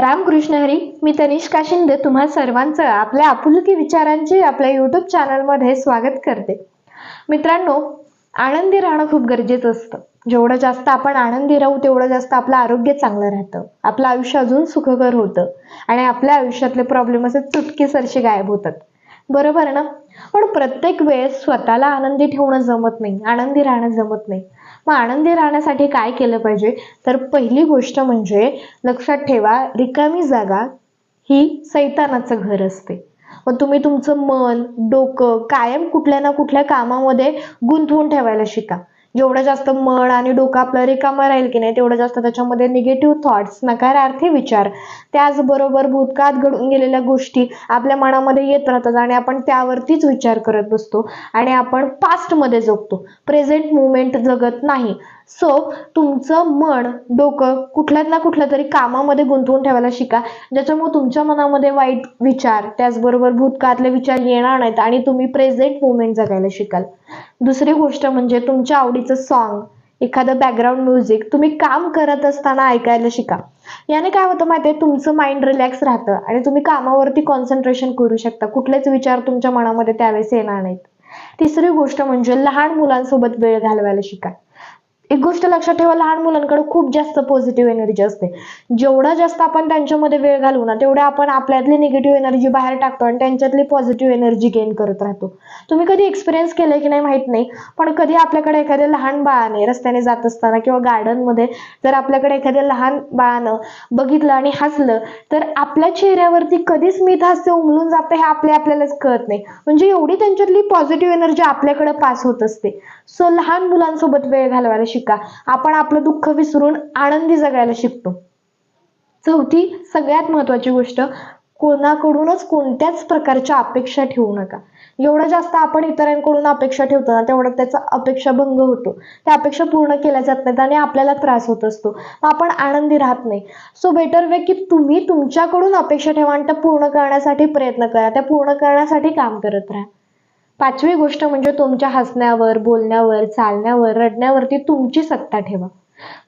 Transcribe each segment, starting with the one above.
रामकृष्ण हरी मी तनिष्का शिंदे तुम्हा सर्वांचं आपल्या आपुलकी विचारांची आपल्या युट्यूब चॅनलमध्ये स्वागत करते. मित्रांनो आनंदी राहणं खूप गरजेचं असतं. जेवढं जास्त आपण आनंदी राहू तेवढं जास्त आपलं आरोग्य चांगलं राहतं. आपलं आयुष्य अजून सुखकर होतं. आणि आपल्या आयुष्यातले प्रॉब्लेम असे चुटकीसरशी गायब होतात. बरोबर ना? पण प्रत्येक वेळेस स्वतःला आनंदी ठेवणं जमत नाही आनंदी राहणं जमत नाही. मग आनंदी राहण्यासाठी काय केलं पाहिजे? तर पहिली गोष्ट म्हणजे लक्षात ठेवा रिकामी जागा ही सैतानाचं घर असते. मग तुम्ही तुमचं मन डोकं कायम कुठल्या ना कुठल्या कामामध्ये गुंतवून ठेवायला शिका. जेवढं जास्त मन आणि डोकं आपलं रिकामा राहील की नाही तेवढं जास्त त्याच्यामध्ये निगेटिव्ह थॉट्स नकारार्थी विचार. त्याचबरोबर भूतकाळात घडून गेलेल्या गोष्टी आपल्या मनामध्ये येत राहतात आणि आपण त्यावरतीच विचार करत बसतो आणि आपण पास्टमध्ये जगतो. प्रेझेंट मुवमेंट जगत नाही. सो तुमचं मन डोकं कुठल्यात ना कुठल्या तरी कामामध्ये गुंतवून ठेवायला शिका. ज्याच्यामुळे तुमच्या मनामध्ये वाईट विचार त्याचबरोबर भूतकाळातले विचार येणार नाहीत आणि तुम्ही प्रेझेंट मुवमेंट जगायला शिकाल. दुसरी गोष्ट म्हणजे तुमच्या आवडीचं सॉन्ग एखादं बॅकग्राऊंड म्युझिक तुम्ही काम करत असताना ऐकायला शिका. याने काय होतं माहिती आहे तुमचं माइंड रिलॅक्स राहतं आणि तुम्ही कामावरती कॉन्सन्ट्रेशन करू शकता. कुठलेच विचार तुमच्या मनामध्ये त्यावेळेस येणार नाहीत. तिसरी गोष्ट म्हणजे लहान मुलांसोबत वेळ घालवायला शिका. एक गोष्ट लक्षात ठेवा लहान मुलांकडे खूप जास्त पॉझिटिव्ह एनर्जी असते. जेवढा जास्त आपण त्यांच्यामध्ये वेळ घालवू ना तेवढ्या आपण आपल्यातली निगेटिव्ह एनर्जी बाहेर टाकतो आणि त्यांच्यातली पॉझिटिव्ह एनर्जी गेन करत राहतो. तुम्ही कधी एक्सपिरियन्स केलंय की नाही माहीत नाही पण कधी आपल्याकडे एखाद्या लहान बाळाने रस्त्याने जात असताना किंवा गार्डनमध्ये जर आपल्याकडे एखाद्या लहान बाळानं बघितलं आणि हसलं तर आपल्या चेहऱ्यावरती कधी स्मित हास्य उमलून जातं हे आपले आपल्यालाच कळत नाही. म्हणजे एवढी त्यांच्यातली पॉझिटिव्ह एनर्जी आपल्याकडे पास होत असते. सो लहान मुलांसोबत वेळ घालवायला शिका. आपण आपलं दुःख विसरून आनंदी जगायला शिकतो. चौथी सगळ्यात महत्वाची गोष्ट कोणाकडूनच कोणत्याच प्रकारच्या अपेक्षा ठेवू नका. एवढं जास्त आपण इतरांकडून अपेक्षा ठेवतो ना तेवढा त्याचा अपेक्षा भंग होतो. त्या अपेक्षा पूर्ण केल्या जात नाहीत आणि आपल्याला त्रास होत असतो. मग आपण आनंदी राहत नाही. सो बेटर वे की तुम्ही तुमच्याकडून अपेक्षा ठेवा आणि त्या पूर्ण करण्यासाठी प्रयत्न करा. त्या पूर्ण करण्यासाठी काम करत राहा. पाचवी गोष्ट म्हणजे तुमच्या हसण्यावर बोलण्यावर चालण्यावर रडण्यावरती तुमची सत्ता ठेवा.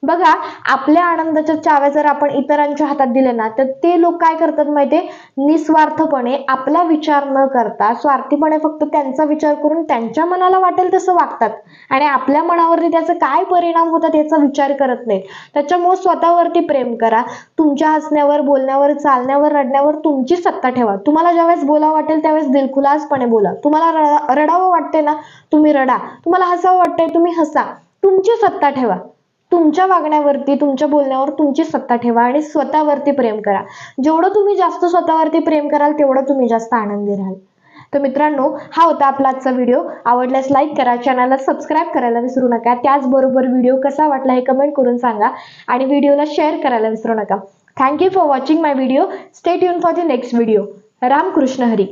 बघा आपल्या आनंदाच्या चाव्या जर आपण इतरांच्या हातात दिल्या ना तर ते लोक काय करतात माहितीये? निस्वार्थपणे आपला विचार न करता स्वार्थीपणे फक्त त्यांचा विचार करून त्यांच्या मनाला वाटेल तसं वागतात. आणि आपल्या मनावरती त्याचा काय परिणाम होतात याचा विचार करत नाही त्याच्यामुळे स्वतःवरती प्रेम करा. तुमच्या हसण्यावर बोलण्यावर चालण्यावर रडण्यावर तुमची सत्ता ठेवा. तुम्हाला ज्यावेळेस बोलावं वाटेल त्यावेळेस दिलखुलासपणे बोला. तुम्हाला रडा- रडावं वाटते ना तुम्ही रडा. तुम्हाला हसावं वाटतंय तुम्ही हसा. तुमची सत्ता ठेवा. तुमच्या वागण्यावरती तुमच्या बोलण्यावर तुमची सत्ता ठेवा आणि स्वतःवरती प्रेम करा. जेवढं तुम्ही जास्त स्वतःवरती प्रेम कराल तेवढं तुम्ही जास्त आनंदी राहाल. तर मित्रांनो हा होता आपला आजचा व्हिडिओ. आवडल्यास लाईक करा चॅनलला सबस्क्राईब करायला विसरू नका. त्याचबरोबर व्हिडिओ कसा वाटला हे कमेंट करून सांगा आणि व्हिडिओला शेअर करायला विसरू नका. Thank you for watching my video stay tune for the next video Ramkrishna Hari.